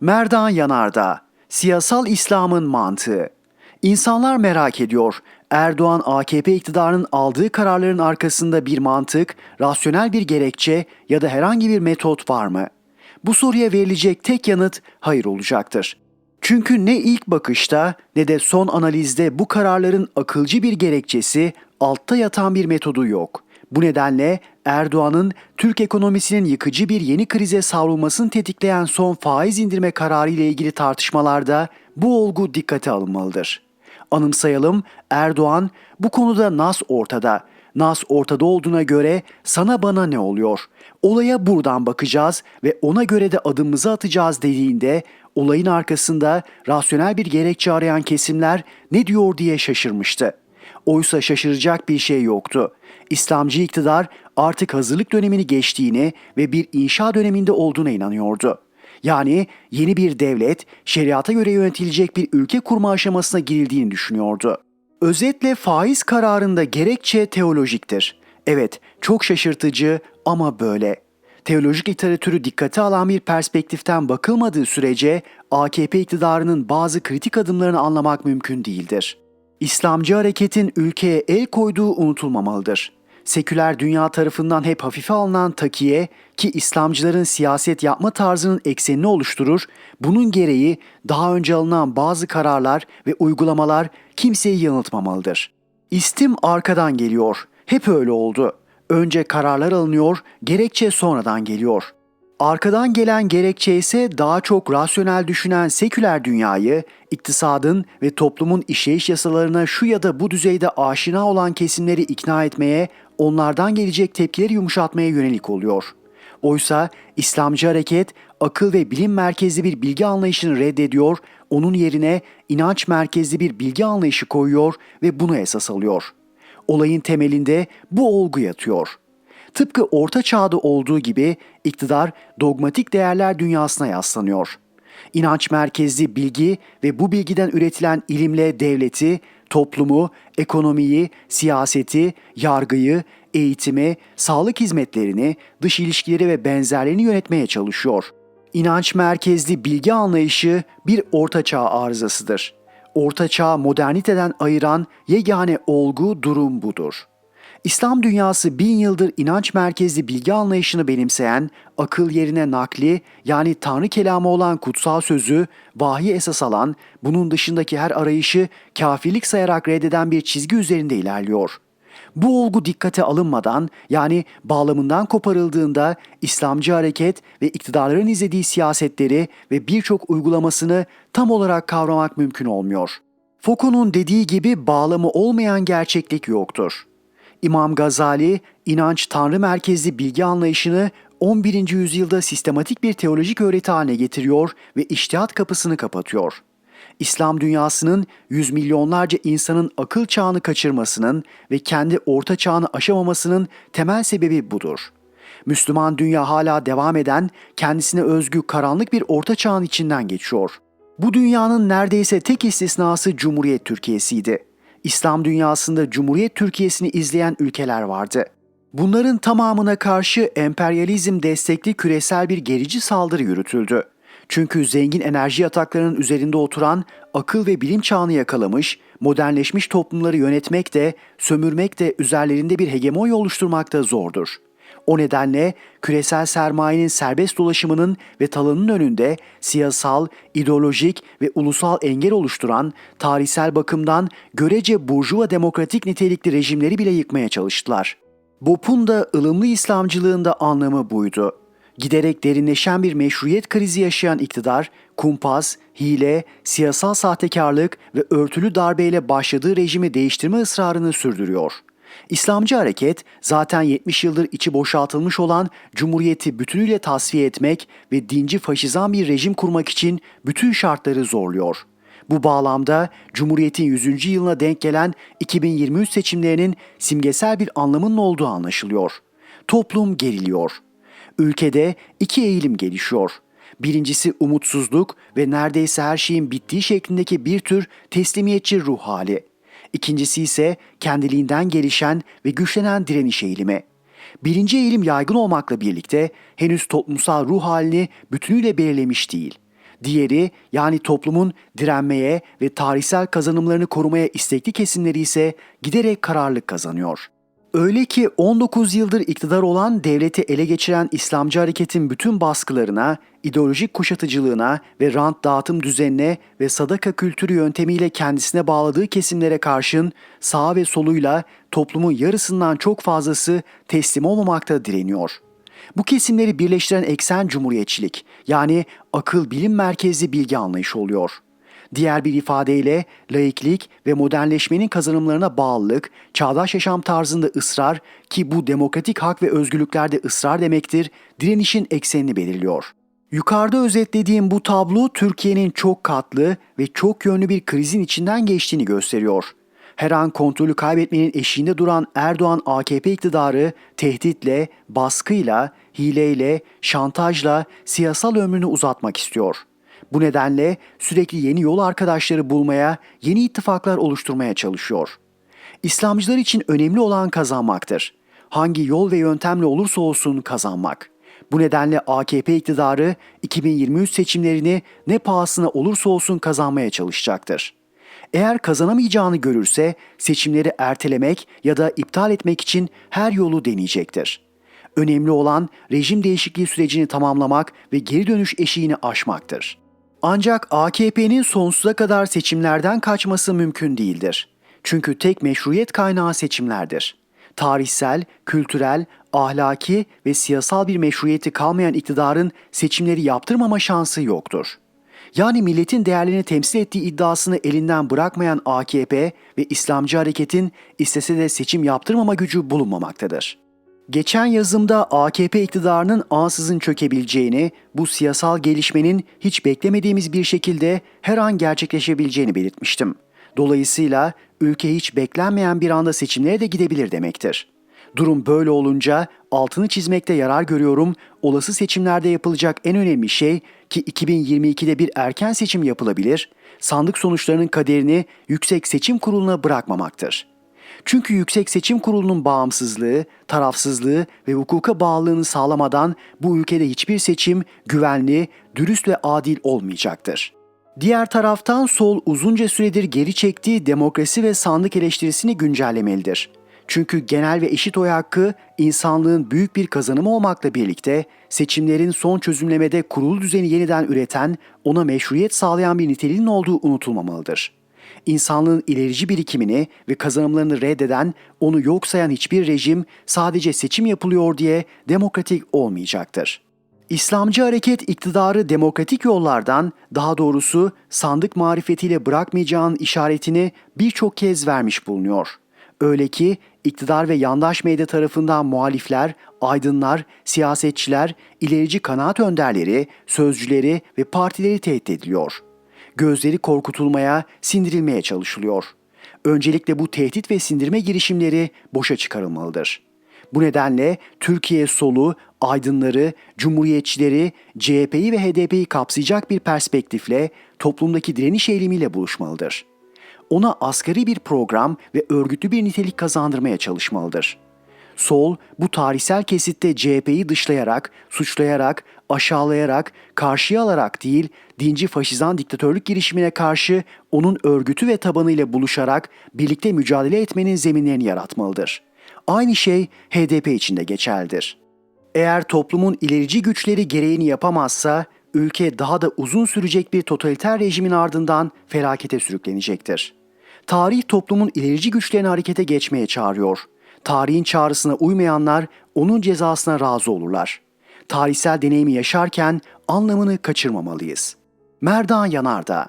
Merdan Yanardağ, Siyasal İslam'ın mantığı. İnsanlar merak ediyor. Erdoğan AKP iktidarının aldığı kararların arkasında bir mantık, rasyonel bir gerekçe ya da herhangi bir metot var mı? Bu soruya verilecek tek yanıt hayır olacaktır. Çünkü ne ilk bakışta ne de son analizde bu kararların akılcı bir gerekçesi, altta yatan bir metodu yok. Bu nedenle Erdoğan'ın Türk ekonomisinin yıkıcı bir yeni krize savrulmasını tetikleyen son faiz indirme kararı ile ilgili tartışmalarda bu olgu dikkate alınmalıdır. Anımsayalım Erdoğan bu konuda nas ortada. Nas ortada olduğuna göre sana bana ne oluyor? Olaya buradan bakacağız ve ona göre de adımımızı atacağız dediğinde olayın arkasında rasyonel bir gerekçe arayan kesimler ne diyor diye şaşırmıştı. Oysa şaşıracak bir şey yoktu. İslamcı iktidar artık hazırlık dönemini geçtiğini ve bir inşa döneminde olduğuna inanıyordu. Yani yeni bir devlet, şeriata göre yönetilecek bir ülke kurma aşamasına girildiğini düşünüyordu. Özetle faiz kararında gerekçe teolojiktir. Evet, çok şaşırtıcı ama böyle. Teolojik literatürü dikkate alan bir perspektiften bakılmadığı sürece AKP iktidarının bazı kritik adımlarını anlamak mümkün değildir. İslamcı hareketin ülkeye el koyduğu unutulmamalıdır. Seküler dünya tarafından hep hafife alınan takiye ki İslamcıların siyaset yapma tarzının eksenini oluşturur, bunun gereği daha önce alınan bazı kararlar ve uygulamalar kimseyi yanıltmamalıdır. İstim arkadan geliyor. Hep öyle oldu. Önce kararlar alınıyor, gerekçe sonradan geliyor. Arkadan gelen gerekçe ise daha çok rasyonel düşünen seküler dünyayı, iktisadın ve toplumun işleyiş yasalarına şu ya da bu düzeyde aşina olan kesimleri ikna etmeye, onlardan gelecek tepkileri yumuşatmaya yönelik oluyor. Oysa İslamcı hareket akıl ve bilim merkezli bir bilgi anlayışını reddediyor, onun yerine inanç merkezli bir bilgi anlayışı koyuyor ve bunu esas alıyor. Olayın temelinde bu olgu yatıyor. Tıpkı orta çağda olduğu gibi iktidar dogmatik değerler dünyasına yaslanıyor. İnanç merkezli bilgi ve bu bilgiden üretilen ilimle devleti, toplumu, ekonomiyi, siyaseti, yargıyı, eğitimi, sağlık hizmetlerini, dış ilişkileri ve benzerlerini yönetmeye çalışıyor. İnanç merkezli bilgi anlayışı bir ortaçağ arızasıdır. Ortaçağ moderniteden ayıran yegane olgu durum budur. İslam dünyası bin yıldır inanç merkezli bilgi anlayışını benimseyen, akıl yerine nakli yani Tanrı kelamı olan kutsal sözü, vahiy esas alan, bunun dışındaki her arayışı kafirlik sayarak reddeden bir çizgi üzerinde ilerliyor. Bu olgu dikkate alınmadan yani bağlamından koparıldığında İslamcı hareket ve iktidarların izlediği siyasetleri ve birçok uygulamasını tam olarak kavramak mümkün olmuyor. Foucault'un dediği gibi bağlamı olmayan gerçeklik yoktur. İmam Gazali, inanç tanrı merkezli bilgi anlayışını 11. yüzyılda sistematik bir teolojik öğreti haline getiriyor ve iştihat kapısını kapatıyor. İslam dünyasının yüz milyonlarca insanın akıl çağını kaçırmasının ve kendi orta çağını aşamamasının temel sebebi budur. Müslüman dünya hala devam eden, kendisine özgü karanlık bir orta çağın içinden geçiyor. Bu dünyanın neredeyse tek istisnası Cumhuriyet Türkiye'siydi. İslam dünyasında Cumhuriyet Türkiye'sini izleyen ülkeler vardı. Bunların tamamına karşı emperyalizm destekli küresel bir gerici saldırı yürütüldü. Çünkü zengin enerji yataklarının üzerinde oturan akıl ve bilim çağını yakalamış, modernleşmiş toplumları yönetmek de, sömürmek de üzerlerinde bir hegemonya oluşturmak da zordur. O nedenle küresel sermayenin serbest dolaşımının ve talanın önünde siyasal, ideolojik ve ulusal engel oluşturan tarihsel bakımdan görece burjuva demokratik nitelikli rejimleri bile yıkmaya çalıştılar. BOP'un da ılımlı İslamcılığın da anlamı buydu. Giderek derinleşen bir meşruiyet krizi yaşayan iktidar, kumpas, hile, siyasal sahtekarlık ve örtülü darbeyle başladığı rejimi değiştirme ısrarını sürdürüyor. İslamcı hareket zaten 70 yıldır içi boşaltılmış olan cumhuriyeti bütünüyle tasfiye etmek ve dinci faşizan bir rejim kurmak için bütün şartları zorluyor. Bu bağlamda Cumhuriyet'in 100. yılına denk gelen 2023 seçimlerinin simgesel bir anlamının olduğu anlaşılıyor. Toplum geriliyor. Ülkede iki eğilim gelişiyor. Birincisi umutsuzluk ve neredeyse her şeyin bittiği şeklindeki bir tür teslimiyetçi ruh hali. İkincisi ise kendiliğinden gelişen ve güçlenen direniş eğilimi. Birinci eğilim yaygın olmakla birlikte henüz toplumsal ruh halini bütünüyle belirlemiş değil. Diğeri yani toplumun direnmeye ve tarihsel kazanımlarını korumaya istekli kesimleri ise giderek kararlılık kazanıyor. Öyle ki 19 yıldır iktidar olan devleti ele geçiren İslamcı hareketin bütün baskılarına, ideolojik kuşatıcılığına ve rant dağıtım düzenine ve sadaka kültürü yöntemiyle kendisine bağladığı kesimlere karşın sağ ve soluyla toplumun yarısından çok fazlası teslim olmamakta direniyor. Bu kesimleri birleştiren eksen cumhuriyetçilik yani akıl bilim merkezli bilgi anlayışı oluyor. Diğer bir ifadeyle laiklik ve modernleşmenin kazanımlarına bağlılık, çağdaş yaşam tarzında ısrar ki bu demokratik hak ve özgürlüklerde ısrar demektir, direnişin eksenini belirliyor. Yukarıda özetlediğim bu tablo Türkiye'nin çok katlı ve çok yönlü bir krizin içinden geçtiğini gösteriyor. Her an kontrolü kaybetmenin eşiğinde duran Erdoğan AKP iktidarı tehditle, baskıyla, hileyle, şantajla siyasal ömrünü uzatmak istiyor. Bu nedenle sürekli yeni yol arkadaşları bulmaya, yeni ittifaklar oluşturmaya çalışıyor. İslamcılar için önemli olan kazanmaktır. Hangi yol ve yöntemle olursa olsun kazanmak. Bu nedenle AKP iktidarı 2023 seçimlerini ne pahasına olursa olsun kazanmaya çalışacaktır. Eğer kazanamayacağını görürse seçimleri ertelemek ya da iptal etmek için her yolu deneyecektir. Önemli olan rejim değişikliği sürecini tamamlamak ve geri dönüş eşiğini aşmaktır. Ancak AKP'nin sonsuza kadar seçimlerden kaçması mümkün değildir. Çünkü tek meşruiyet kaynağı seçimlerdir. Tarihsel, kültürel, ahlaki ve siyasal bir meşruiyeti kalmayan iktidarın seçimleri yaptırmama şansı yoktur. Yani milletin değerlerini temsil ettiği iddiasını elinden bırakmayan AKP ve İslamcı hareketin istese de seçim yaptırmama gücü bulunmamaktadır. Geçen yazımda AKP iktidarının ansızın çökebileceğini, bu siyasal gelişmenin hiç beklemediğimiz bir şekilde her an gerçekleşebileceğini belirtmiştim. Dolayısıyla ülke hiç beklenmeyen bir anda seçimlere de gidebilir demektir. Durum böyle olunca altını çizmekte yarar görüyorum. Olası seçimlerde yapılacak en önemli şey ki 2022'de bir erken seçim yapılabilir, sandık sonuçlarının kaderini Yüksek Seçim Kurulu'na bırakmamaktır. Çünkü Yüksek Seçim Kurulu'nun bağımsızlığı, tarafsızlığı ve hukuka bağlılığını sağlamadan bu ülkede hiçbir seçim güvenli, dürüst ve adil olmayacaktır. Diğer taraftan sol uzunca süredir geri çektiği demokrasi ve sandık eleştirisini güncellemelidir. Çünkü genel ve eşit oy hakkı insanlığın büyük bir kazanımı olmakla birlikte seçimlerin son çözümlemede kurulu düzeni yeniden üreten, ona meşruiyet sağlayan bir niteliğinin olduğu unutulmamalıdır. İnsanlığın ilerici birikimini ve kazanımlarını reddeden, onu yok sayan hiçbir rejim sadece seçim yapılıyor diye demokratik olmayacaktır. İslamcı hareket iktidarı demokratik yollardan, daha doğrusu sandık marifetiyle bırakmayacağının işaretini birçok kez vermiş bulunuyor. Öyle ki iktidar ve yandaş medya tarafından muhalifler, aydınlar, siyasetçiler, ilerici kanaat önderleri, sözcüleri ve partileri tehdit ediliyor. Gözleri korkutulmaya, sindirilmeye çalışılıyor. Öncelikle bu tehdit ve sindirme girişimleri boşa çıkarılmalıdır. Bu nedenle Türkiye solu, aydınları, cumhuriyetçileri, CHP'yi ve HDP'yi kapsayacak bir perspektifle toplumdaki direniş eğilimiyle buluşmalıdır.'' ona asgari bir program ve örgütlü bir nitelik kazandırmaya çalışmalıdır. Sol bu tarihsel kesitte CHP'yi dışlayarak, suçlayarak, aşağılayarak, karşıya alarak değil, dinci faşizan diktatörlük girişimine karşı onun örgütü ve tabanıyla buluşarak birlikte mücadele etmenin zeminlerini yaratmalıdır. Aynı şey HDP için de geçerlidir. Eğer toplumun ilerici güçleri gereğini yapamazsa ülke daha da uzun sürecek bir totaliter rejimin ardından felakete sürüklenecektir. Tarih toplumun ilerici güçlerini harekete geçmeye çağırıyor. Tarihin çağrısına uymayanlar onun cezasına razı olurlar. Tarihsel deneyimi yaşarken anlamını kaçırmamalıyız. Merdan Yanardağ